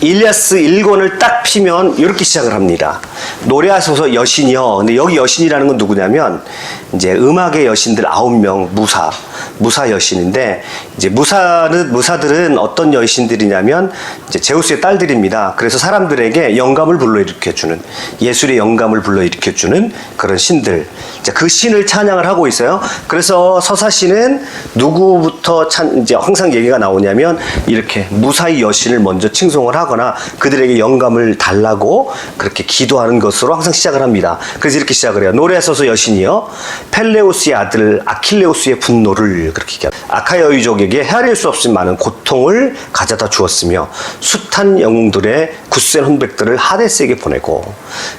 일리아스 1권을 딱 피면 이렇게 시작을 합니다. 노래하소서 여신이요. 근데 여기 여신이라는 건 누구냐면 이제 음악의 여신들 9명 무사 무사 여신인데 이제 무사는 무사들은 어떤 여신들이냐면 이제 제우스의 딸들입니다. 그래서 사람들에게 영감을 불러일으켜 주는 예술의 영감을 불러일으켜 주는 그런 신들. 이제 그 신을 찬양을 하고 있어요. 그래서 서사시는 누구부터 찬 이제 항상 얘기가 나오냐면 이렇게 무사히 여신을 먼저 칭송을 하 거나 그들에게 영감을 달라고 그렇게 기도하는 것으로 항상 시작을 합니다. 그래서 이렇게 시작을 해요. 노래 써서 여신이요. 펠레오스의 아들 아킬레오스의 분노를 그렇게 얘기합니다. 아카여유족에게 헤아릴 수 없이 많은 고통을 가져다 주었으며 숱한 영웅들의 굳센 혼백들을 하데스에게 보내고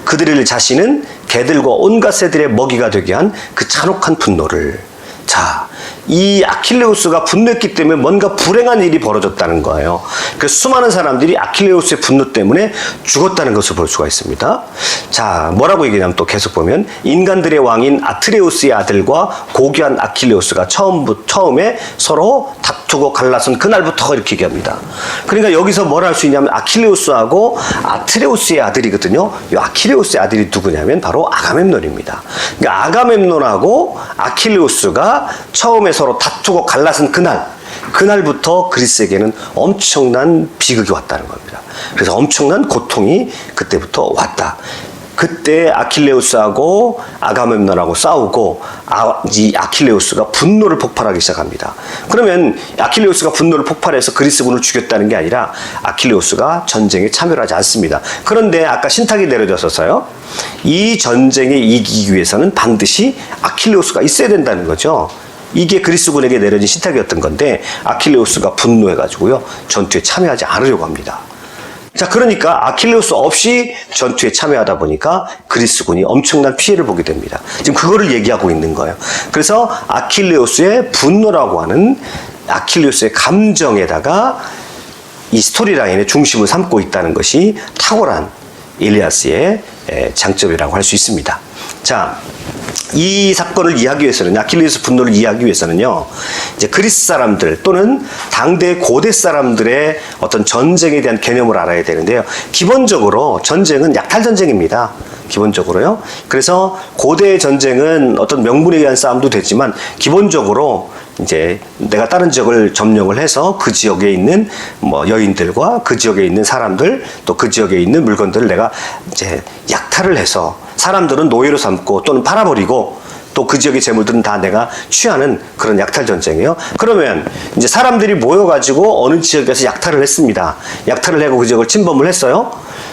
그들을 자신은 개들과 온갖 새들의 먹이가 되게 한 그 잔혹한 분노를 자, 이 아킬레우스가 분노했기 때문에 뭔가 불행한 일이 벌어졌다는 거예요. 그 수많은 사람들이 아킬레우스의 분노 때문에 죽었다는 것을 볼 수가 있습니다. 자, 뭐라고 얘기하냐면 또 계속 보면 인간들의 왕인 아트레우스의 아들과 고귀한 아킬레우스가 처음부 처음에 서로 다투고 갈라선 그날부터 이렇게 얘기합니다. 그러니까 여기서 뭘 할 수 있냐면 아킬레우스하고 아트레우스의 아들이거든요. 이 아킬레우스의 아들이 누구냐면 바로 아가멤논입니다. 그러니까 아가멤논하고 아킬레우스가 처음에 서로 다투고 갈라선 그날 그날부터 그리스에게는 엄청난 비극이 왔다는 겁니다. 그래서 엄청난 고통이 그때부터 왔다. 그때 아킬레우스하고 아가멤논하고 싸우고 아, 이 아킬레우스가 분노를 폭발하기 시작합니다. 그러면 아킬레우스가 분노를 폭발해서 그리스군을 죽였다는 게 아니라 아킬레우스가 전쟁에 참여를 하지 않습니다. 그런데 아까 신탁이 내려졌었어요. 이 전쟁에 이기기 위해서는 반드시 아킬레우스가 있어야 된다는 거죠. 이게 그리스군에게 내려진 신탁이었던 건데 아킬레우스가 분노해가지고요 전투에 참여하지 않으려고 합니다. 자, 그러니까 아킬레우스 없이 전투에 참여하다 보니까 그리스군이 엄청난 피해를 보게 됩니다. 지금 그거를 얘기하고 있는 거예요. 그래서 아킬레우스의 분노라고 하는 아킬레우스의 감정에다가 이 스토리라인의 중심을 삼고 있다는 것이 탁월한 일리아스의 에, 장점이라고 할 수 있습니다. 자, 이 사건을 이해하기 위해서는 아킬레우스 분노를 이해하기 위해서는요. 이제 그리스 사람들 또는 당대 고대 사람들의 어떤 전쟁에 대한 개념을 알아야 되는데요. 기본적으로 전쟁은 약탈 전쟁입니다. 기본적으로요. 그래서 고대 전쟁은 어떤 명분에 의한 싸움도 되지만 기본적으로 이제 내가 다른 지역을 점령을 해서 그 지역에 있는 뭐 여인들과 그 지역에 있는 사람들 또 그 지역에 있는 물건들을 내가 이제 약탈을 해서 사람들은 노예로 삼고 또는 팔아버리고 또 그 지역의 재물들은 다 내가 취하는 그런 약탈 전쟁이에요. 그러면 이제 사람들이 모여가지고 어느 지역에서 약탈을 했습니다. 약탈을 하고 그 지역을 침범을 했어요.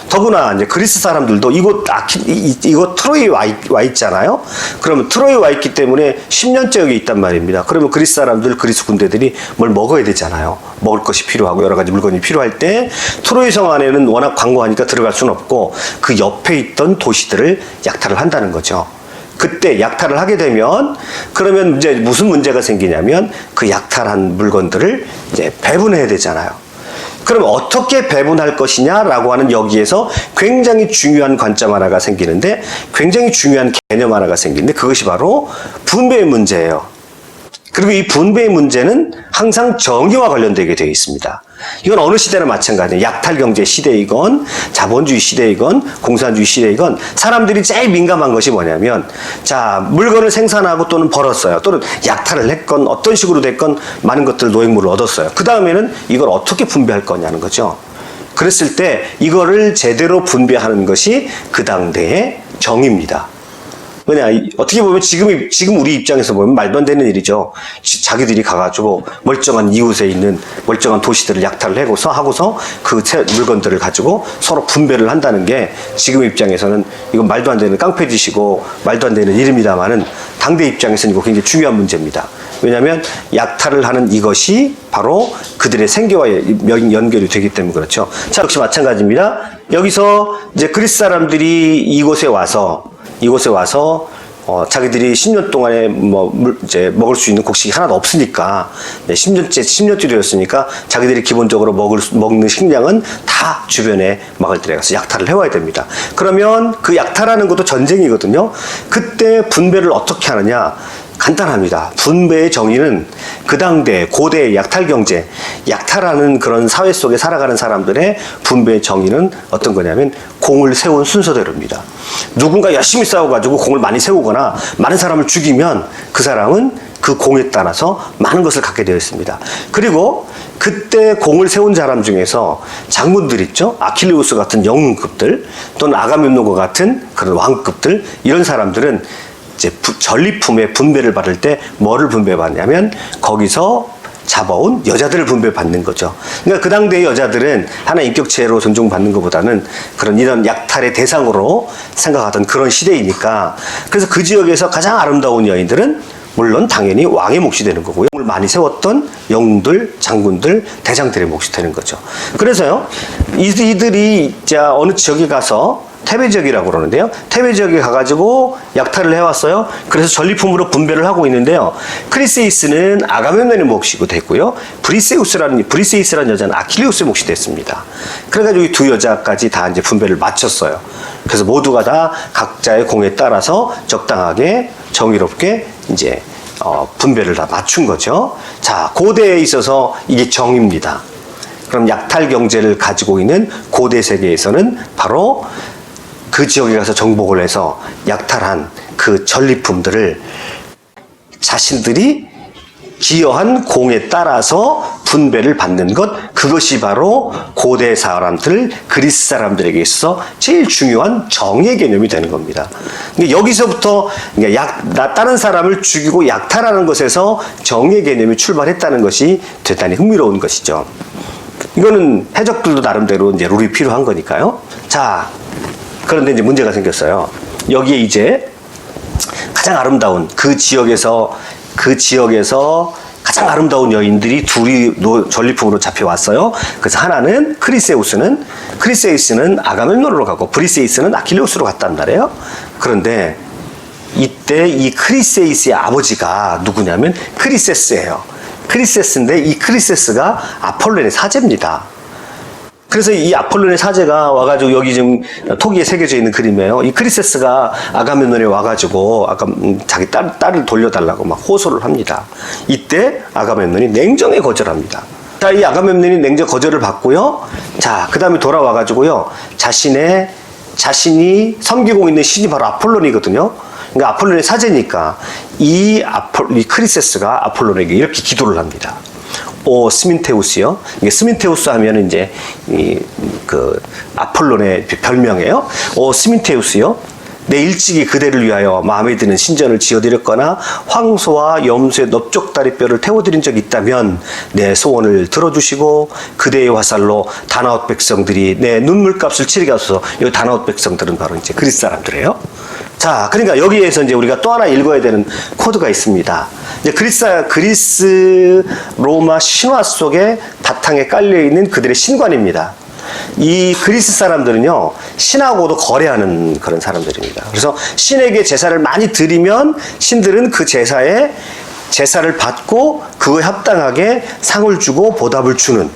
더구나 이제 그리스 사람들도 이곳 이, 이곳 트로이에 와, 있, 와 있잖아요. 그러면 트로이에 와 있기 때문에 10년째 여기 있단 말입니다. 그러면 그리스 사람들, 그리스 군대들이 뭘 먹어야 되잖아요. 먹을 것이 필요하고 여러 가지 물건이 필요할 때 트로이 성 안에는 워낙 광고하니까 들어갈 수는 없고 그 옆에 있던 도시들을 약탈을 한다는 거죠. 그때 약탈을 하게 되면 그러면 이제 무슨 문제가 생기냐면 그 약탈한 물건들을 이제 배분해야 되잖아요. 그럼 어떻게 배분할 것이냐라고 하는 여기에서 굉장히 중요한 관점 하나가 생기는데 굉장히 중요한 개념 하나가 생기는데 그것이 바로 분배의 문제예요. 그리고 이 분배의 문제는 항상 정의와 관련되게 되어 있습니다. 이건 어느 시대나 마찬가지예요. 약탈 경제 시대이건 자본주의 시대이건 공산주의 시대이건 사람들이 제일 민감한 것이 뭐냐면 자 물건을 생산하고 또는 벌었어요. 또는 약탈을 했건 어떤 식으로 됐건 많은 것들 노획물을 얻었어요. 그 다음에는 이걸 어떻게 분배할 거냐는 거죠. 그랬을 때 이거를 제대로 분배하는 것이 그 당대의 정의입니다. 왜냐 어떻게 보면 지금 지금 우리 입장에서 보면 말도 안 되는 일이죠. 지- 자기들이 가가지고 멀쩡한 이웃에 있는 멀쩡한 도시들을 약탈을 하고서 하고서 그 새- 물건들을 가지고 서로 분배를 한다는 게 지금 입장에서는 이건 말도 안 되는 깡패 짓이고 말도 안 되는 일입니다만은 당대 입장에서는 이거 굉장히 중요한 문제입니다. 왜냐하면 약탈을 하는 이것이 바로 그들의 생계와 연- 연결이 되기 때문에 그렇죠. 자 역시 마찬가지입니다. 여기서 이제 그리스 사람들이 이곳에 와서 이곳에 와서 어, 자기들이 10년 동안에 뭐 물, 이제 먹을 수 있는 곡식이 하나도 없으니까 네, 10년째 10년째 되었으니까 자기들이 기본적으로 먹을 수- 먹는 식량은 다 주변에 마을들에 가서 약탈을 해와야 됩니다. 그러면 그 약탈하는 것도 전쟁이거든요. 그때 분배를 어떻게 하느냐? 간단합니다. 분배의 정의는 그 당대 고대 약탈 경제, 약탈하는 그런 사회 속에 살아가는 사람들의 분배의 정의는 어떤 거냐면 공을 세운 순서대로입니다. 누군가 열심히 싸워가지고 공을 많이 세우거나 많은 사람을 죽이면 그 사람은 그 공에 따라서 많은 것을 갖게 되어 있습니다. 그리고 그때 공을 세운 사람 중에서 장군들 있죠? 아킬레우스 같은 영웅급들 또는 아가멤논과 같은 그런 왕급들 이런 사람들은 이제 부- 전리품의 분배를 받을 때 뭐를 분배받냐면 거기서 잡아온 여자들을 분배받는 거죠. 그러니까 그 당대의 여자들은 하나 인격체로 존중받는 것보다는 그런 이런 약탈의 대상으로 생각하던 그런 시대이니까 그래서 그 지역에서 가장 아름다운 여인들은 물론 당연히 왕의 몫이 되는 거고요. 을 많이 세웠던 영웅들, 장군들, 대장들의 몫이 되는 거죠. 그래서요, 이- 이들이 자 어느 지역에 가서 태베 지역이라고 그러는데요. 지역에 가가지고 약탈을 해왔어요. 그래서 전리품으로 분배를 하고 있는데요. 크리세이스는 아가멤논의 몫이고 됐고요. 브리세우스라는 브리세이스라는 여자는 아킬레우스의 몫이 됐습니다. 그래가지고 이 두 여자까지 다 이제 분배를 마쳤어요. 그래서 모두가 다 각자의 공에 따라서 적당하게 정의롭게 이제 어, 분배를 다 맞춘 거죠. 자, 고대에 있어서 이게 정입니다. 그럼 약탈 경제를 가지고 있는 고대 세계에서는 바로 그 지역에 가서 정복을 해서 약탈한 그 전리품들을 자신들이 기여한 공에 따라서 분배를 받는 것 그것이 바로 고대 사람들 그리스 사람들에게 있어서 제일 중요한 정의 개념이 되는 겁니다. 근데 여기서부터 그러니까 약, 나 다른 사람을 죽이고 약탈하는 것에서 정의 개념이 출발했다는 것이 대단히 흥미로운 것이죠. 이거는 해적들도 나름대로 이제 룰이 필요한 거니까요. 자, 그런데 이제 문제가 생겼어요. 여기에 이제 가장 아름다운 그 지역에서 그 지역에서 가장 아름다운 여인들이 둘이 노- 전리품으로 잡혀왔어요. 그래서 하나는 크리세우스는 크리세우스는 아가멤논으로 가고 브리세이스는 아킬레우스로 갔단 말이에요. 그런데 이때 이 크리세이스의 아버지가 누구냐면 크리세스예요. 크리세스인데 이 크리세스가 아폴론의 사제입니다. 그래서 이 아폴론의 사제가 와가지고 여기 지금 토기에 새겨져 있는 그림이에요. 이 크리세스가 아가멤논에 와가지고 아까 음, 자기 딸, 딸을 돌려달라고 막 호소를 합니다. 이때 아가멤논이 냉정히 거절합니다. 자, 이 아가멤논이 냉정 거절을 받고요. 자, 그 다음에 돌아와가지고요. 자신의 자신이 섬기고 있는 신이 바로 아폴론이거든요. 그러니까 아폴론의 사제니까 이 아폴 이 크리세스가 아폴론에게 이렇게 기도를 합니다. 오 스민테우스요. 이게 스민테우스 하면은 이제 이 그 아폴론의 별명이에요. 오 스민테우스요. 내 일찍이 그대를 위하여 마음에 드는 신전을 지어드렸거나 황소와 염소의 넓적다리 뼈를 태워드린 적이 있다면 내 소원을 들어주시고 그대의 화살로 다나웃 백성들이 내 눈물값을 치르게 하소서. 이 다나웃 백성들은 바로 이제 그리스 사람들이에요. 자, 그러니까 여기에서 이제 우리가 또 하나 읽어야 되는 코드가 있습니다. 이제 그리스, 그리스 로마 신화 속에 바탕에 깔려 있는 그들의 신관입니다. 이 그리스 사람들은요, 신하고도 거래하는 그런 사람들입니다. 그래서 신에게 제사를 많이 드리면 신들은 그 제사에 제사를 받고 그거에 합당하게 상을 주고 보답을 주는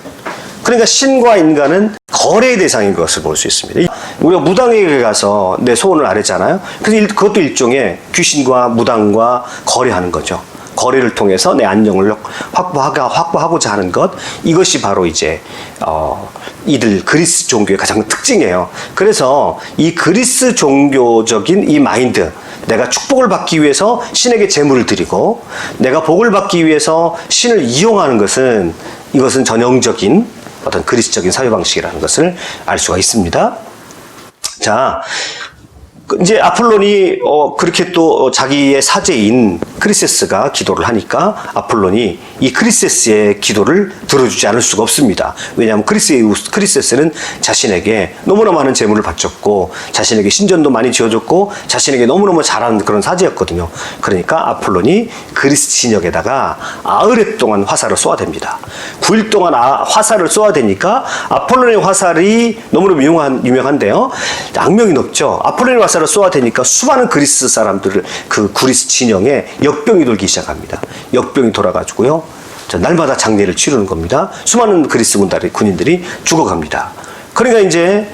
그러니까 신과 인간은 거래의 대상인 것을 볼 수 있습니다. 이- 우리가 무당에게 가서 내 소원을 아랬잖아요. 그래서 일- 그것도 일종의 귀신과 무당과 거래하는 거죠. 거래를 통해서 내 안정을 확보하가, 확보하고자 하는 것 이것이 바로 이제 어, 이들 그리스 종교의 가장 특징이에요. 그래서 이 그리스 종교적인 이 마인드 내가 축복을 받기 위해서 신에게 재물을 드리고 내가 복을 받기 위해서 신을 이용하는 것은 이것은 전형적인 어떤 그리스적인 사회 방식이라는 것을 알 수가 있습니다. 자, 그 이제 아폴론이 어 그렇게 또 자기의 사제인 크리세스가 기도를 하니까 아폴론이 이 크리세스의 기도를 들어주지 않을 수가 없습니다. 왜냐하면 크리세우스 크리세스는 자신에게 너무나 많은 재물을 바쳤고 자신에게 신전도 많이 지어줬고 자신에게 너무너무 잘하는 그런 사제였거든요. 그러니까 아폴론이 그리스 진역에다가 아흘 동안 화살을 쏘아댑니다. 9일 동안 아- 화살을 쏘아대니까 아폴론의 화살이 너무너무 유명한, 유명한데요. 악명이 높죠. 아폴론의 화살 을 쏘아대니까 수많은 그리스 사람들을 그 그리스 진영에 역병이 돌기 시작합니다. 역병이 돌아가지고요. 자, 날마다 장례를 치르는 겁니다. 수많은 그리스 군다리, 군인들이 죽어갑니다. 그러니까 이제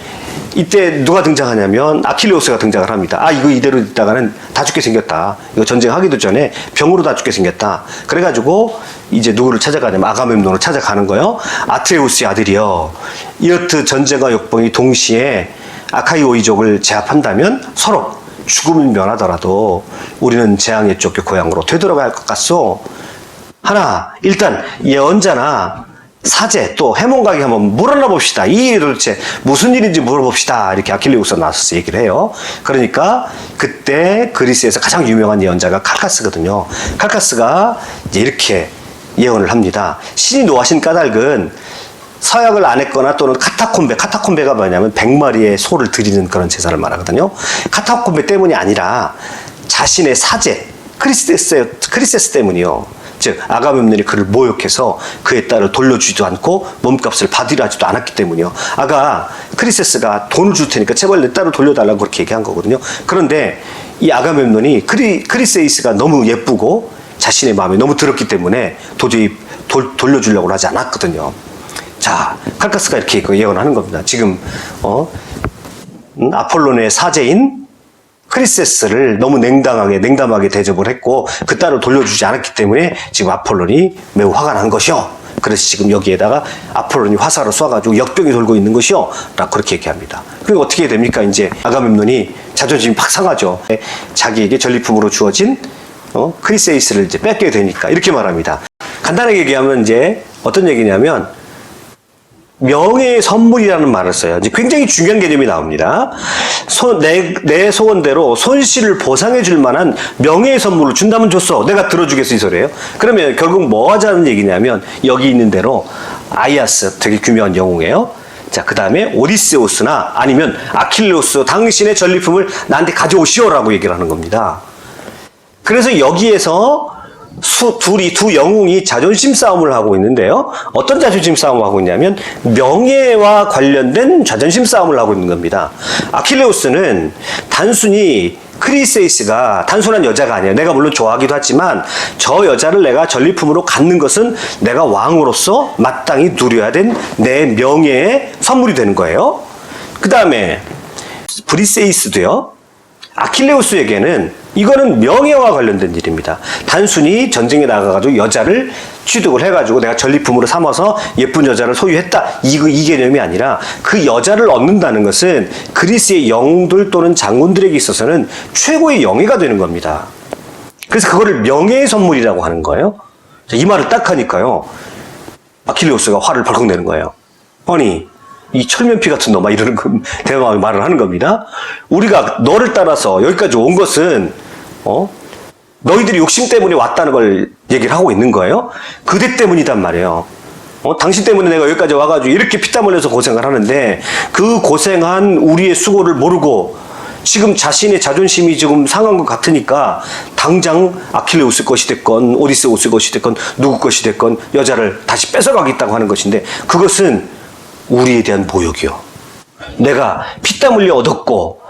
이때 누가 등장하냐면 아킬레우스가 등장을 합니다. 아 이거 이대로 있다가는 다 죽게 생겼다. 이거 전쟁하기도 전에 병으로 다 죽게 생겼다. 그래가지고 이제 누구를 찾아가냐면 아가멤논을 찾아가는 거예요. 아트레우스의 아들이요. 이렇듯 전쟁과 역병이 동시에 아카이오이족을 제압한다면 서로 죽음을 면하더라도 우리는 재앙의 쫓겨 고향으로 되돌아가야 할것 같소. 하나 일단 예언자나 사제 또 해몽가게 한번 물어나 봅시다. 이 일이 도대체 무슨 일인지 물어봅시다. 이렇게 아킬레우스 나서서 얘기를 해요. 그러니까 그때 그리스에서 가장 유명한 예언자가 칼카스거든요. 칼카스가 이렇게 예언을 합니다. 신이 노하신 까닭은 서약을 안 했거나 또는 카타콤베, 카타콤베가 뭐냐면 100마리의 소를 드리는 그런 제사를 말하거든요. 카타콤베 때문이 아니라 자신의 사제, 크리스테스, 크리세스 때문이요. 즉 아가멤논이 그를 모욕해서 그의 딸을 돌려주지도 않고 몸값을 받으려 하지도 않았기 때문이요. 아가 크리세스가 돈을 줄 테니까 제발 내 딸을 돌려달라고 그렇게 얘기한 거거든요. 그런데 이 아가멤논이 크리, 크리세이스가 너무 예쁘고 자신의 마음에 너무 들었기 때문에 도저히 돌, 돌려주려고 하지 않았거든요. 자, 칼카스가 이렇게 그 예언하는 겁니다. 지금 어, 음, 아폴론의 사제인 크리세스를 너무 냉담하게 냉담하게 대접을 했고 그 딸을 돌려주지 않았기 때문에 지금 아폴론이 매우 화가 난 것이요. 그래서 지금 여기에다가 아폴론이 화살을 쏴가지고 역병이 돌고 있는 것이요. 라고 그렇게 얘기합니다. 그리고 어떻게 됩니까? 이제 아가멤논이 자존심이 팍 상하죠. 자기에게 전리품으로 주어진 어? 크리세이스를 이제 뺏게 되니까 이렇게 말합니다. 간단하게 얘기하면 이제 어떤 얘기냐면 명예의 선물이라는 말을 써요. 이제 굉장히 중요한 개념이 나옵니다. 소- 내, 내 소원대로 손실을 보상해 줄 만한 명예의 선물을 준다면 줬어. 내가 들어주겠어. 이 소리예요. 그러면 결국 뭐 하자는 얘기냐면 여기 있는 대로 아이아스 되게 유명한 영웅이에요. 자, 그 다음에 오디세우스나 아니면 아킬레우스 당신의 전리품을 나한테 가져오시오라고 얘기를 하는 겁니다. 그래서 여기에서 수, 둘이 두 영웅이 자존심 싸움을 하고 있는데요. 어떤 자존심 싸움을 하고 있냐면 명예와 관련된 자존심 싸움을 하고 있는 겁니다. 아킬레우스는 단순히 크리세이스가 단순한 여자가 아니에요. 내가 물론 좋아하기도 하지만 저 여자를 내가 전리품으로 갖는 것은 내가 왕으로서 마땅히 누려야 된 내 명예의 선물이 되는 거예요. 그 다음에 브리세이스도요. 아킬레우스에게는 이거는 명예와 관련된 일입니다. 단순히 전쟁에 나가가지고 여자를 취득을 해가지고 내가 전리품으로 삼아서 예쁜 여자를 소유했다. 이, 이 개념이 아니라 그 여자를 얻는다는 것은 그리스의 영웅들 또는 장군들에게 있어서는 최고의 영예가 되는 겁니다. 그래서 그거를 명예의 선물이라고 하는 거예요. 자, 이 말을 딱 하니까요. 아킬레우스가 화를 벌컥 내는 거예요. 아니, 이 철면피 같은 놈아 이러는 그 대마의 말을 하는 겁니다. 우리가 너를 따라서 여기까지 온 것은 어? 너희들이 욕심 때문에 왔다는 걸 얘기를 하고 있는 거예요. 그대 때문이단 말이에요. 어? 당신 때문에 내가 여기까지 와가지고 이렇게 피땀 흘려서 고생을 하는데 그 고생한 우리의 수고를 모르고 지금 자신의 자존심이 지금 상한 것 같으니까 당장 아킬레우스 것이 됐건 오디세우스 것이 됐건 누구 것이 됐건 여자를 다시 뺏어가겠다고 하는 것인데 그것은 우리에 대한 모욕이요. 내가 피땀 흘려 얻었고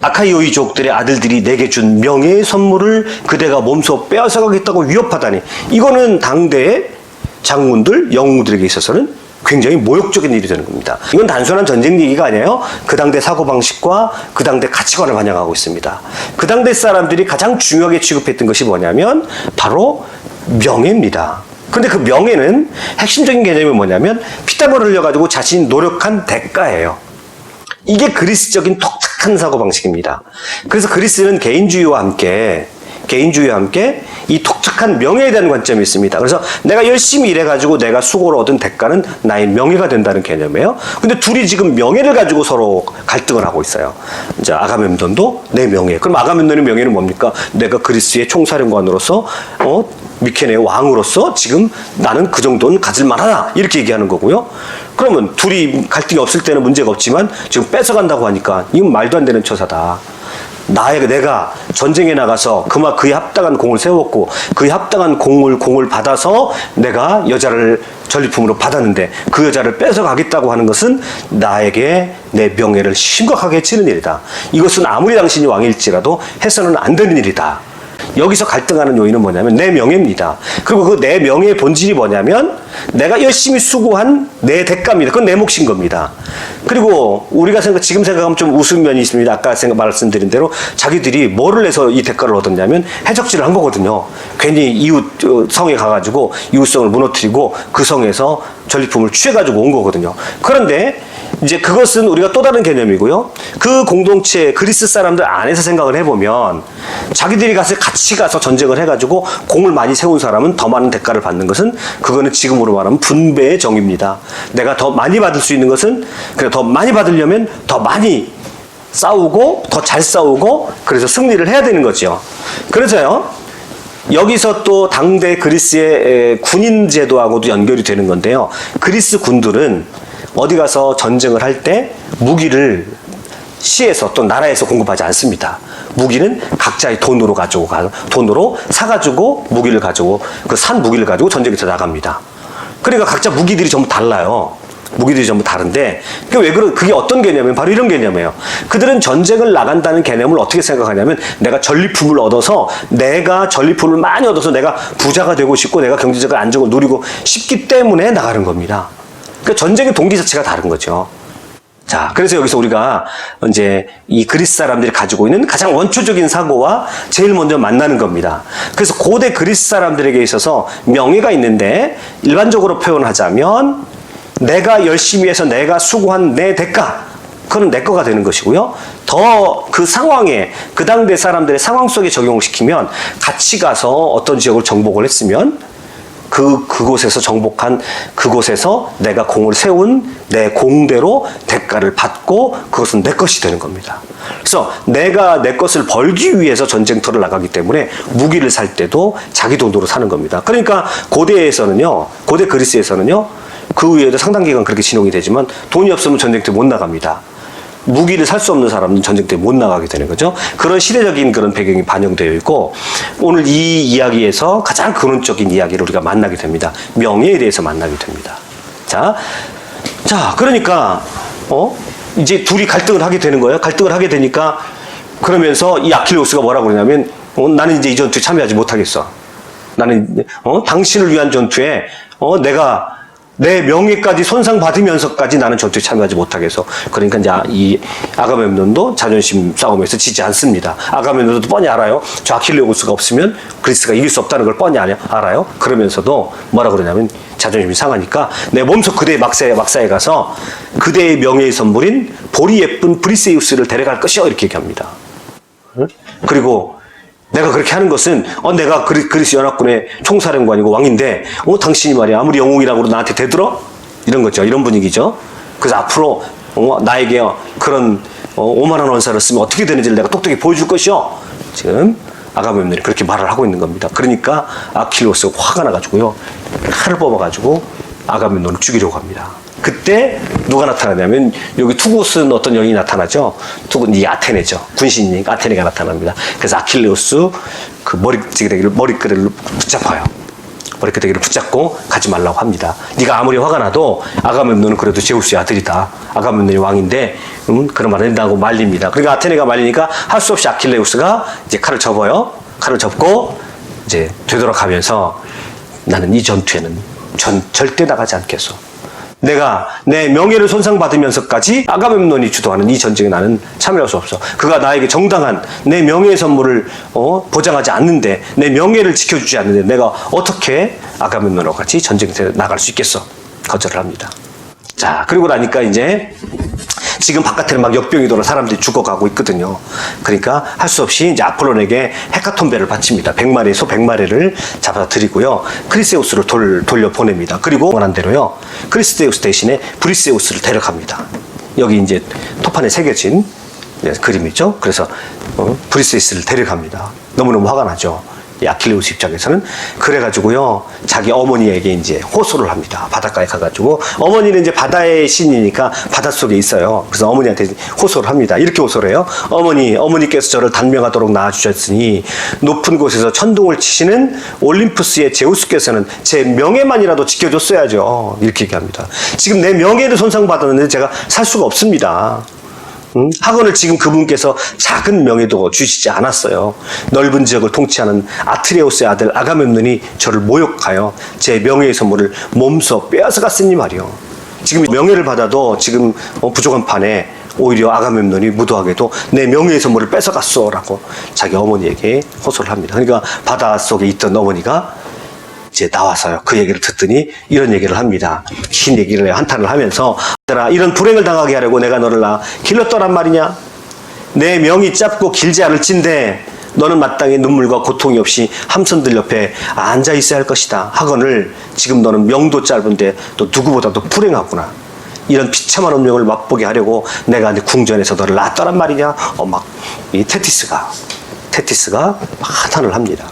아카이오이족들의 아들들이 내게 준 명예의 선물을 그대가 몸소 빼앗아가겠다고 위협하다니 이거는 당대의 장군들, 영웅들에게 있어서는 굉장히 모욕적인 일이 되는 겁니다. 이건 단순한 전쟁 얘기가 아니에요. 그 당대 사고방식과 그 당대 가치관을 반영하고 있습니다. 그 당대 사람들이 가장 중요하게 취급했던 것이 뭐냐면 바로 명예입니다. 근데 그 명예는 핵심적인 개념이 뭐냐면 피땀을 흘려가지고 자신이 노력한 대가예요. 이게 그리스적인 독특한 사고방식입니다. 그래서 그리스는 개인주의와 함께 개인주의와 함께 이 독특한 명예에 대한 관점이 있습니다. 그래서 내가 열심히 일해가지고 내가 수고를 얻은 대가는 나의 명예가 된다는 개념이에요. 근데 둘이 지금 명예를 가지고 서로 갈등을 하고 있어요. 이제 아가멤돈도 내 명예. 그럼 아가멤돈의 명예는 뭡니까? 내가 그리스의 총사령관으로서 어? 미케네의 왕으로서 지금 나는 그 정도는 가질 만하다. 이렇게 얘기하는 거고요. 그러면 둘이 갈등이 없을 때는 문제가 없지만 지금 뺏어간다고 하니까 이건 말도 안 되는 처사다. 나의 내가 전쟁에 나가서 그마 그에 합당한 공을 세웠고 그에 합당한 공을 공을 받아서 내가 여자를 전리품으로 받았는데 그 여자를 뺏어 가겠다고 하는 것은 나에게 내 명예를 심각하게 치는 일이다. 이것은 아무리 당신이 왕일지라도 해서는 안 되는 일이다. 여기서 갈등하는 요인은 뭐냐면 내 명예입니다. 그리고 그 내 명예의 본질이 뭐냐면 내가 열심히 수고한 내 대가입니다. 그건 내 몫인 겁니다. 그리고 우리가 생각, 지금 생각하면 좀 우스운 면이 있습니다. 아까 생각, 말씀드린 대로 자기들이 뭐를 해서 이 대가를 얻었냐면 해적질을 한 거거든요. 괜히 이웃 어, 성에 가가지고 이웃성을 무너뜨리고 그 성에서 전리품을 취해가지고 온 거거든요. 그런데 이제 그것은 우리가 또 다른 개념이고요. 그 공동체 그리스 사람들 안에서 생각을 해보면 자기들이 가서 같이 가서 전쟁을 해가지고 공을 많이 세운 사람은 더 많은 대가를 받는 것은 그거는 지금으로 말하면 분배의 정입니다. 내가 더 많이 받을 수 있는 것은 그래 더 많이 받으려면 더 많이 싸우고 더 잘 싸우고 그래서 승리를 해야 되는 거죠. 그래서요. 여기서 또 당대 그리스의 에, 군인 제도하고도 연결이 되는 건데요. 그리스 군들은 어디 가서 전쟁을 할 때 무기를 시에서 또 나라에서 공급하지 않습니다. 무기는 각자의 돈으로 가지고 가 돈으로 사가지고 무기를 가지고 그 산 무기를 가지고 전쟁에 나갑니다. 그러니까 각자 무기들이 전부 달라요. 무기들이 전부 다른데 그게 왜 그런 그게 어떤 개념이면 바로 이런 개념이에요. 그들은 전쟁을 나간다는 개념을 어떻게 생각하냐면 내가 전리품을 얻어서 내가 전리품을 많이 얻어서 내가 부자가 되고 싶고 내가 경제적 안정을 누리고 싶기 때문에 나가는 겁니다. 그 전쟁의 동기 자체가 다른 거죠. 자, 그래서 여기서 우리가 이제 이 그리스 사람들이 가지고 있는 가장 원초적인 사고와 제일 먼저 만나는 겁니다. 그래서 고대 그리스 사람들에게 있어서 명예가 있는데 일반적으로 표현하자면 내가 열심히 해서 내가 수고한 내 대가 그건 내 거가 되는 것이고요. 더 그 상황에 그 당대 사람들의 상황 속에 적용을 시키면 같이 가서 어떤 지역을 정복을 했으면 그 그곳에서 정복한 그곳에서 내가 공을 세운 내 공대로 대가를 받고 그것은 내 것이 되는 겁니다. 그래서 내가 내 것을 벌기 위해서 전쟁터를 나가기 때문에 무기를 살 때도 자기 돈으로 사는 겁니다. 그러니까 고대에서는요, 고대 그리스에서는요, 그 위에도 상당 기간 그렇게 진용이 되지만 돈이 없으면 전쟁터 못 나갑니다. 무기를 살 수 없는 사람은 전쟁터에 못 나가게 되는 거죠. 그런 시대적인 그런 배경이 반영되어 있고 오늘 이 이야기에서 가장 근원적인 이야기를 우리가 만나게 됩니다. 명예에 대해서 만나게 됩니다. 자, 자, 그러니까 어 이제 둘이 갈등을 하게 되는 거예요. 갈등을 하게 되니까 그러면서 이 아킬레우스가 뭐라고 그러냐면 어, 나는 이제 이 전투에 참여하지 못하겠어. 나는 어 당신을 위한 전투에 어 내가 내 명예까지 손상받으면서까지 나는 전투에 참여하지 못하겠어. 그러니까 이제 이 아가멤논도 자존심 싸움에서 지지 않습니다. 아가멤논도 뻔히 알아요. 저 아킬레우스가 없으면 그리스가 이길 수 없다는 걸 뻔히 알아요. 그러면서도 뭐라 그러냐면 자존심이 상하니까 내 몸소 그대의 막사에 막사에 가서 그대의 명예의 선물인 보리 예쁜 브리세우스를 데려갈 것이요 이렇게 얘기합니다. 응? 그리고 내가 그렇게 하는 것은 어 내가 그리, 그리스 연합군의 총사령관이고 왕인데 어 당신이 말이야 아무리 영웅이라고 나한테 대들어? 이런 거죠. 이런 분위기죠. 그래서 앞으로 어, 나에게 어, 그런 어, 5만 원 원사를 쓰면 어떻게 되는지를 내가 똑똑히 보여줄 것이요. 지금 아가멤논이 그렇게 말을 하고 있는 겁니다. 그러니까 아킬로스가 화가 나가지고요. 칼을 뽑아가지고 아가멤논을 죽이려고 합니다 그때 누가 나타나냐면 여기 투고스는 어떤 여인이 나타나죠. 투고는 이 아테네죠. 군신이니까 아테네가 나타납니다. 그래서 아킬레우스 그 머리끄댕이를 머리끄댕이를 붙잡아요. 머리끄댕이를 붙잡고 가지 말라고 합니다. 네가 아무리 화가 나도 아가멤논은 그래도 제우스의 아들이다. 아가멤논이 왕인데 음, 그런 말을 한다고 말립니다. 그러니까 아테네가 말리니까 할 수 없이 아킬레우스가 이제 칼을 접어요. 칼을 접고 이제 되돌아가면서 나는 이 전투에는 전 절대 나가지 않겠어. 내가 내 명예를 손상받으면서까지 아가멤논이 주도하는 이 전쟁에 나는 참여할 수 없어. 그가 나에게 정당한 내 명예의 선물을 어, 보장하지 않는데 내 명예를 지켜주지 않는데 내가 어떻게 아가멤논과 같이 전쟁에 나갈 수 있겠어? 거절을 합니다. 자 그리고 나니까 이제 지금 바깥에는 막 역병이 돌아 사람들이 죽어가고 있거든요. 그러니까 할 수 없이 이제 아폴론에게 헤카톤베를 바칩니다. 100마리 소 100마리를 잡아 드리고요. 크리세우스를 돌, 돌려 보냅니다. 그리고 원한 대로요. 크리스테우스 대신에 브리세우스를 데려갑니다. 여기 이제 토판에 새겨진 예, 그림이죠. 그래서 어, 브리세우스를 데려갑니다. 너무너무 화가 나죠. 이 아킬레우스 입장에서는 그래가지고요 자기 어머니에게 이제 호소를 합니다. 바닷가에 가가지고. 어머니는 이제 바다의 신이니까 바닷속에 있어요. 그래서 어머니한테 호소를 합니다. 이렇게 호소를 해요. 어머니 어머니께서 저를 단명하도록 낳아주셨으니 높은 곳에서 천둥을 치시는 올림푸스의 제우스께서는 제 명예만이라도 지켜줬어야죠. 이렇게 얘기합니다. 지금 내 명예를 손상받았는데 제가 살 수가 없습니다 음? 학원을 지금 그분께서 작은 명예도 주시지 않았어요. 넓은 지역을 통치하는 아트레우스의 아들 아가멤논이 저를 모욕하여 제 명예의 선물을 몸소 빼앗아갔으니 말이요. 지금 명예를 받아도 지금 어, 부족한 판에 오히려 아가멤논이 무도하게도 내 명예의 선물을 뺏어갔어라고 자기 어머니에게 호소를 합니다. 그러니까 바다 속에 있던 어머니가 이제 나와서요. 그 얘기를 듣더니 이런 얘기를 합니다. 긴 얘기를. 한탄을 하면서 이런 불행을 당하게 하려고 내가 너를 나 길렀더란 말이냐? 내 명이 짧고 길지 않을 진데 너는 마땅히 눈물과 고통이 없이 함선들 옆에 앉아 있어야 할 것이다. 하거늘 지금 너는 명도 짧은데 또 누구보다도 불행하구나. 이런 비참한 운명을 맛보게 하려고 내가 이제 궁전에서 너를 놨더란 말이냐? 어, 막, 이 테티스가, 테티스가 막 한탄을 합니다.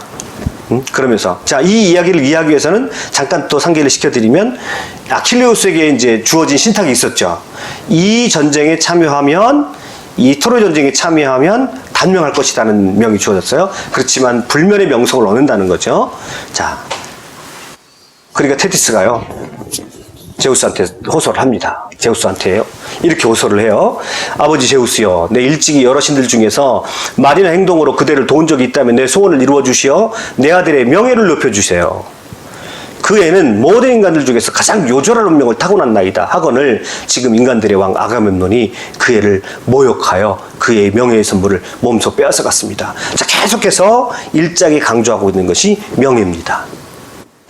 음? 그러면서 자 이 이야기를 이해하기 위해서는 잠깐 또 상기를 시켜드리면 아킬레우스에게 이제 주어진 신탁이 있었죠. 이 전쟁에 참여하면 이 트로이 전쟁에 참여하면 단명할 것이라는 명이 주어졌어요. 그렇지만 불면의 명성을 얻는다는 거죠. 자, 그러니까 테티스가요. 제우스한테 호소를 합니다. 제우스한테 이렇게 호소를 해요. 아버지 제우스여, 내 일찍이 여러 신들 중에서 말이나 행동으로 그대를 도운 적이 있다면 내 소원을 이루어 주시어 내 아들의 명예를 높여 주세요. 그 애는 모든 인간들 중에서 가장 요절한 운명을 타고난 나이다. 하거늘 지금 인간들의 왕 아가멤논이 그 애를 모욕하여 그 애의 명예의 선물을 몸소 빼앗아 갔습니다. 자, 계속해서 일장이 강조하고 있는 것이 명예입니다.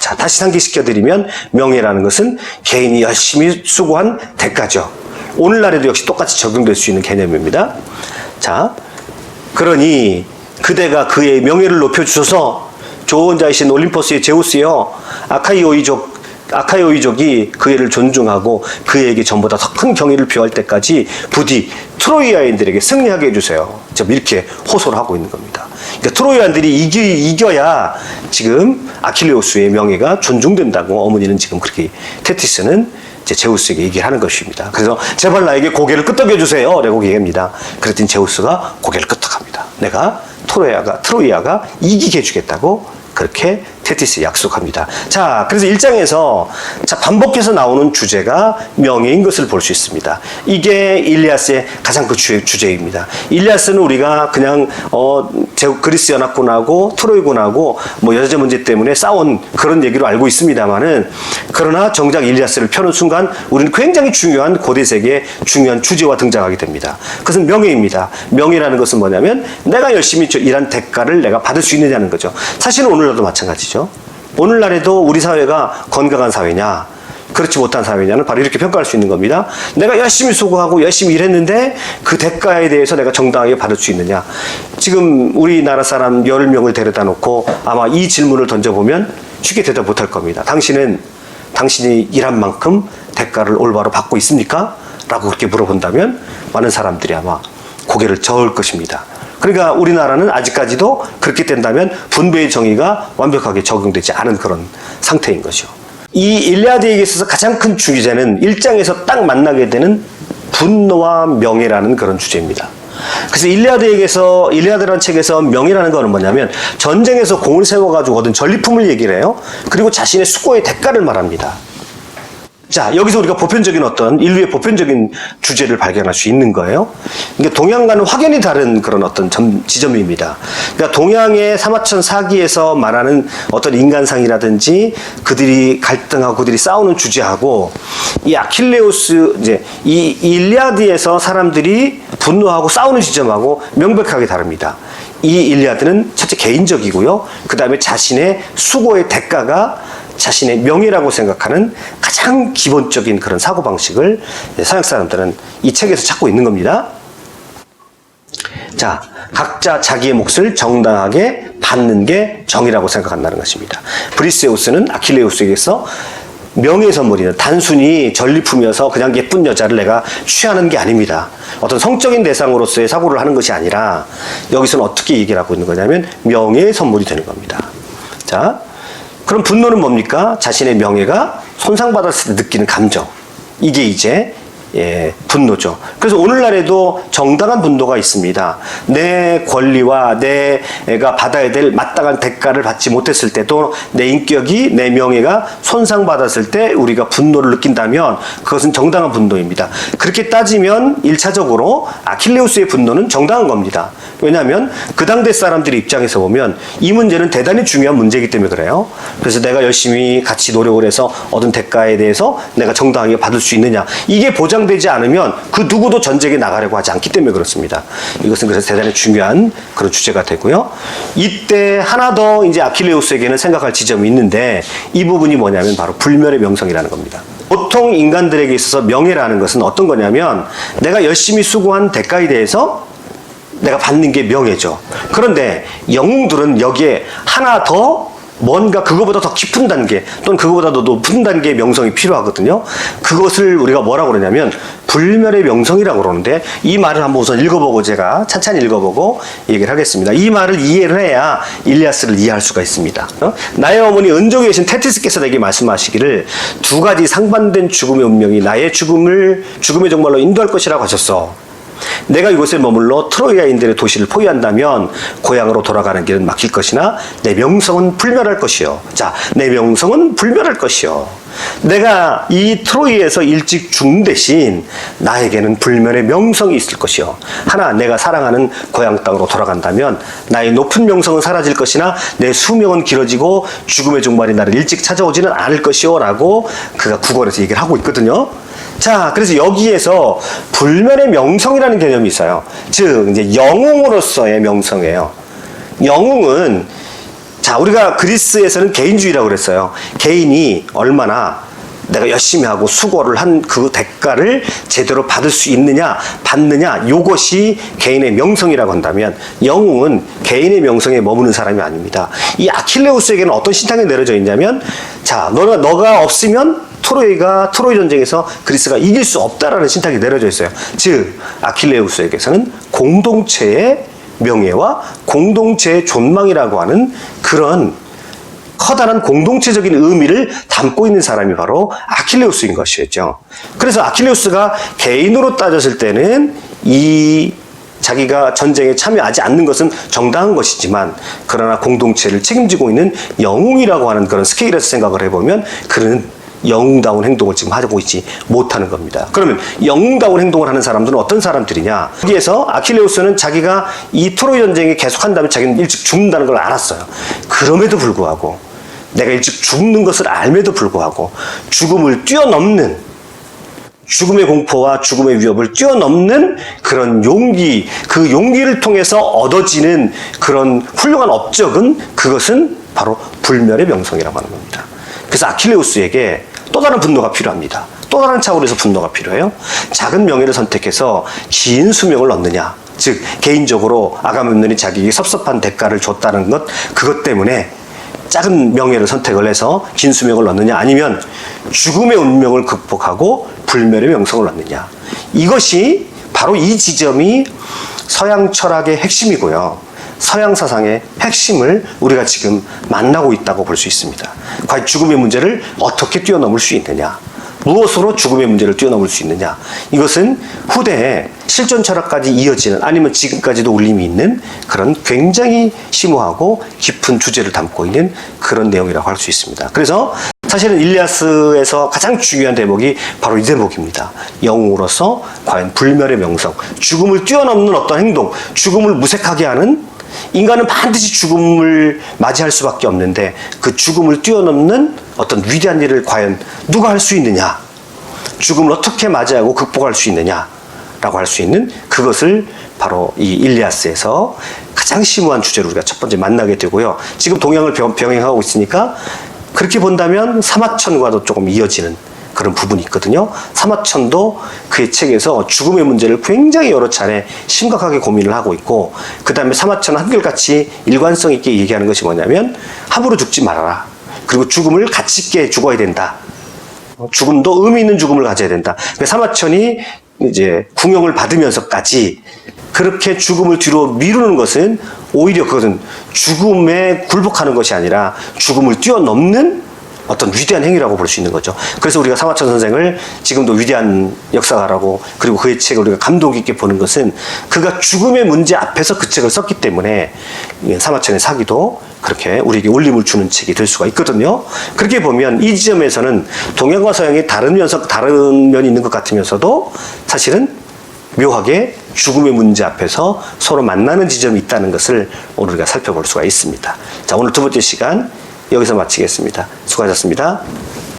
자, 다시 상기시켜드리면 명예라는 것은 개인이 열심히 수고한 대가죠. 오늘날에도 역시 똑같이 적용될 수 있는 개념입니다. 자, 그러니 그대가 그의 명예를 높여주셔서 좋은 자이신 올림포스의 제우스여 아카이오이족 아카이오이족이 그 애를 존중하고 그에게 전보다 더 큰 경의를 표할 때까지 부디 트로이아인들에게 승리하게 해주세요. 지금 이렇게 호소를 하고 있는 겁니다. 그러니까 트로이아인들이 이기, 이겨야 지금 아킬레우스의 명예가 존중된다고 어머니는 지금 그렇게 테티스는 이제 제우스에게 얘기를 하는 것입니다. 그래서 제발 나에게 고개를 끄덕여 주세요. 라고 얘기합니다. 그랬더니 제우스가 고개를 끄덕합니다. 내가 트로이아가 트로이아가 이기게 해주겠다고 그렇게 테티스 약속합니다. 자, 그래서 일장에서 자 반복해서 나오는 주제가 명예인 것을 볼 수 있습니다. 이게 일리아스의 가장 그 주, 주제입니다. 일리아스는 우리가 그냥 어 제- 그리스 연합군하고 트로이군하고 뭐 여자 문제 때문에 싸운 그런 얘기로 알고 있습니다만은 그러나 정작 일리아스를 펴는 순간 우리는 굉장히 중요한 고대 세계의 중요한 주제와 등장하게 됩니다. 그것은 명예입니다. 명예라는 것은 뭐냐면 내가 열심히 저- 일한 대가를 내가 받을 수 있느냐는 거죠. 사실은 오늘날도 마찬가지죠. 오늘날에도 우리 사회가 건강한 사회냐, 그렇지 못한 사회냐는 바로 이렇게 평가할 수 있는 겁니다. 내가 열심히 수고하고 열심히 일했는데 그 대가에 대해서 내가 정당하게 받을 수 있느냐. 지금 우리나라 사람 10명을 데려다 놓고 아마 이 질문을 던져보면 쉽게 대답 못할 겁니다. 당신은 당신이 일한 만큼 대가를 올바로 받고 있습니까? 라고 그렇게 물어본다면 많은 사람들이 아마 고개를 저을 것입니다. 그러니까 우리나라는 아직까지도 그렇게 된다면 분배의 정의가 완벽하게 적용되지 않은 그런 상태인 거죠. 이 일리아드에게 있어서 가장 큰 주제는 일장에서 딱 만나게 되는 분노와 명예라는 그런 주제입니다. 그래서 일리아드에게서 일리아드라는 책에서 명예라는 거는 뭐냐면 전쟁에서 공을 세워가지고 얻은 전리품을 얘기를 해요. 그리고 자신의 수고의 대가를 말합니다. 자, 여기서 우리가 보편적인 어떤 인류의 보편적인 주제를 발견할 수 있는 거예요. 그러니까 동양과는 확연히 다른 그런 어떤 점, 지점입니다. 그러니까 동양의 사마천 사기에서 말하는 어떤 인간상이라든지 그들이 갈등하고 그들이 싸우는 주제하고 이 아킬레우스 이제 이 일리아드에서 사람들이 분노하고 싸우는 지점하고 명백하게 다릅니다. 이 일리아드는 첫째 개인적이고요. 그 다음에 자신의 수고의 대가가 자신의 명예라고 생각하는 가장 기본적인 그런 사고방식을 서양 사람들은 이 책에서 찾고 있는 겁니다. 자, 각자 자기의 몫을 정당하게 받는 게 정의라고 생각한다는 것입니다. 브리세우스는 아킬레우스에게서 명예 선물이는 단순히 전리품이어서 그냥 예쁜 여자를 내가 취하는 게 아닙니다. 어떤 성적인 대상으로서의 사고를 하는 것이 아니라 여기서는 어떻게 얘기를 하고 있는 거냐면 명예의 선물이 되는 겁니다. 자, 그럼 분노는 뭡니까? 자신의 명예가 손상받았을 때 느끼는 감정. 이게 이제 예, 분노죠. 그래서 오늘날에도 정당한 분노가 있습니다. 내 권리와 내가 받아야 될 마땅한 대가를 받지 못했을 때 또 내 인격이 내 명예가 손상받았을 때 우리가 분노를 느낀다면 그것은 정당한 분노입니다. 그렇게 따지면 일차적으로 아킬레우스의 분노는 정당한 겁니다. 왜냐하면 그 당대 사람들의 입장에서 보면 이 문제는 대단히 중요한 문제이기 때문에 그래요. 그래서 내가 열심히 같이 노력을 해서 얻은 대가에 대해서 내가 정당하게 받을 수 있느냐. 이게 보장 되지 않으면 그 누구도 전쟁에 나가려고 하지 않기 때문에 그렇습니다. 이것은 그래서 대단히 중요한 그런 주제가 되고요. 이때 하나 더 이제 아킬레우스에게는 생각할 지점이 있는데 이 부분이 뭐냐면 바로 불멸의 명성이라는 겁니다. 보통 인간들에게 있어서 명예라는 것은 어떤 거냐면 내가 열심히 수고한 대가에 대해서 내가 받는 게 명예죠. 그런데 영웅들은 여기에 하나 더 뭔가 그거보다 더 깊은 단계 또는 그거보다 더 높은 단계의 명성이 필요하거든요. 그것을 우리가 뭐라고 그러냐면 불멸의 명성이라고 그러는데 이 말을 한번 우선 읽어보고 제가 찬찬히 읽어보고 얘기를 하겠습니다. 이 말을 이해를 해야 일리아스를 이해할 수가 있습니다. 어? 나의 어머니 은족에 계신 테티스께서 내게 말씀하시기를 두 가지 상반된 죽음의 운명이 나의 죽음을 죽음의 정말로 인도할 것이라고 하셨어. 내가 이곳에 머물러 트로이아인들의 도시를 포위한다면 고향으로 돌아가는 길은 막힐 것이나 내 명성은 불멸할 것이요. 자, 내 명성은 불멸할 것이요. 내가 이 트로이에서 일찍 죽는 대신 나에게는 불멸의 명성이 있을 것이요. 하나, 내가 사랑하는 고향 땅으로 돌아간다면 나의 높은 명성은 사라질 것이나 내 수명은 길어지고 죽음의 종말이 나를 일찍 찾아오지는 않을 것이요. 라고 그가 국어에서 얘기를 하고 있거든요. 자, 그래서 여기에서 불멸의 명성이라는 개념이 있어요. 즉, 이제 영웅으로서의 명성이에요. 영웅은, 자, 우리가 그리스에서는 개인주의라고 그랬어요. 개인이 얼마나 내가 열심히 하고 수고를 한 그 대가를 제대로 받을 수 있느냐, 받느냐, 요것이 개인의 명성이라고 한다면 영웅은 개인의 명성에 머무는 사람이 아닙니다. 이 아킬레우스에게는 어떤 신탁이 내려져 있냐면, 자, 너가, 너가 없으면 트로이가 트로이 전쟁에서 그리스가 이길 수 없다라는 신탁이 내려져 있어요. 즉 아킬레우스에게서는 공동체의 명예와 공동체의 존망이라고 하는 그런 커다란 공동체적인 의미를 담고 있는 사람이 바로 아킬레우스인 것이었죠. 그래서 아킬레우스가 개인으로 따졌을 때는 이 자기가 전쟁에 참여하지 않는 것은 정당한 것이지만 그러나 공동체를 책임지고 있는 영웅이라고 하는 그런 스케일에서 생각을 해보면 그는 영웅다운 행동을 지금 하고 있지 못하는 겁니다. 그러면 영웅다운 행동을 하는 사람들은 어떤 사람들이냐? 여기에서 아킬레우스는 자기가 이 트로이 전쟁이 계속한다면 자기는 일찍 죽는다는 걸 알았어요. 그럼에도 불구하고 내가 일찍 죽는 것을 알매도 불구하고 죽음을 뛰어넘는 죽음의 공포와 죽음의 위협을 뛰어넘는 그런 용기, 그 용기를 통해서 얻어지는 그런 훌륭한 업적은 그것은 바로 불멸의 명성이라고 하는 겁니다. 그래서 아킬레우스에게 또 다른 분노가 필요합니다. 또 다른 차원에서 분노가 필요해요. 작은 명예를 선택해서 긴 수명을 얻느냐. 즉 개인적으로 아가멤논이 자기에게 섭섭한 대가를 줬다는 것 그것 때문에 작은 명예를 선택을 해서 긴 수명을 얻느냐 아니면 죽음의 운명을 극복하고 불멸의 명성을 얻느냐 이것이 바로 이 지점이 서양 철학의 핵심이고요 서양 사상의 핵심을 우리가 지금 만나고 있다고 볼 수 있습니다 과연 죽음의 문제를 어떻게 뛰어넘을 수 있느냐 무엇으로 죽음의 문제를 뛰어넘을 수 있느냐 이것은 후대에 실존 철학까지 이어지는 아니면 지금까지도 울림이 있는 그런 굉장히 심오하고 깊은 주제를 담고 있는 그런 내용이라고 할 수 있습니다. 그래서 사실은 일리아스에서 가장 중요한 대목이 바로 이 대목입니다. 영웅으로서 과연 불멸의 명성, 죽음을 뛰어넘는 어떤 행동, 죽음을 무색하게 하는 인간은 반드시 죽음을 맞이할 수밖에 없는데 그 죽음을 뛰어넘는 어떤 위대한 일을 과연 누가 할 수 있느냐? 죽음을 어떻게 맞이하고 극복할 수 있느냐? 라고 할 수 있는 그것을 바로 이 일리아스에서 가장 심오한 주제로 우리가 첫 번째 만나게 되고요. 지금 동양을 병, 병행하고 있으니까 그렇게 본다면 사마천과도 조금 이어지는 그런 부분이 있거든요. 사마천도 그의 책에서 죽음의 문제를 굉장히 여러 차례 심각하게 고민을 하고 있고, 그 다음에 사마천은 한결같이 일관성 있게 얘기하는 것이 뭐냐면, 함부로 죽지 말아라. 그리고 죽음을 가치 있게 죽어야 된다. 어, 죽음도 의미 있는 죽음을 가져야 된다. 그 사마천이 이제 궁영을 받으면서까지 그렇게 죽음을 뒤로 미루는 것은 오히려 그것은 죽음에 굴복하는 것이 아니라 죽음을 뛰어넘는 어떤 위대한 행위라고 볼 수 있는 거죠. 그래서 우리가 사마천 선생을 지금도 위대한 역사가라고 그리고 그의 책을 우리가 감동 있게 보는 것은 그가 죽음의 문제 앞에서 그 책을 썼기 때문에 이 사마천의 사기도 그렇게 우리에게 울림을 주는 책이 될 수가 있거든요. 그렇게 보면 이 지점에서는 동양과 서양이 다른 면서 다른 면이 있는 것 같으면서도 사실은 묘하게 죽음의 문제 앞에서 서로 만나는 지점이 있다는 것을 오늘 우리가 살펴볼 수가 있습니다. 자, 오늘 두 번째 시간 여기서 마치겠습니다. 수고하셨습니다.